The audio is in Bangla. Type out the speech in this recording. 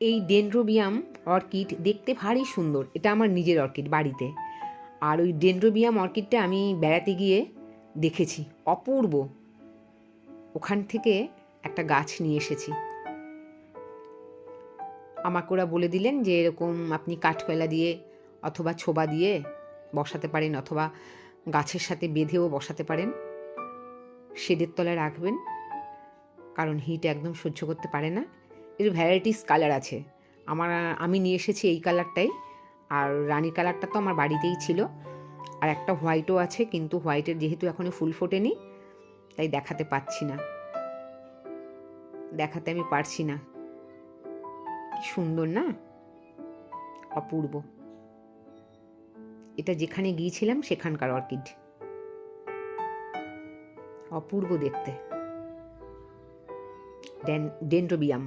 এই ডেন্ড্রোবিয়াম অর্কিড দেখতে ভারী সুন্দর। এটা আমার নিজের অর্কিড বাড়িতে। আর ওই ডেন্ড্রোবিয়াম অর্কিডটা আমি বেড়াতে গিয়ে দেখেছি। অপূর্ব। ওখান থেকে একটা গাছ নিয়ে এসেছি। আমাকে ওরা বলে দিলেন যে এরকম আপনি কাঠকয়লা দিয়ে অথবা ছোবা দিয়ে বসাতে পারেন অথবা গাছের সাথে বেঁধেও বসাতে পারেন। শেডের তলায় রাখবেন। কারণ হিট একদম সহ্য করতে পারে না। এর ভ্যারাইটিস কালার আছে। আমার, আমি নিয়ে এসেছি এই কালারটাই আর রানী কালারটা তো আমার বাড়িতেই ছিল। আর একটা হোয়াইটও আছে, কিন্তু হোয়াইটের যেহেতু এখনও ফুল ফোটেনি, তাই দেখাতে পাচ্ছি না। দেখাতে আমি পারছি না। কি সুন্দর না? অপূর্ব। এটা যেখানে গিয়েছিলাম, সেখানকার অর্কিড অপূর্ব দেখতে। ডেন ডেন্ড্রোবিয়াম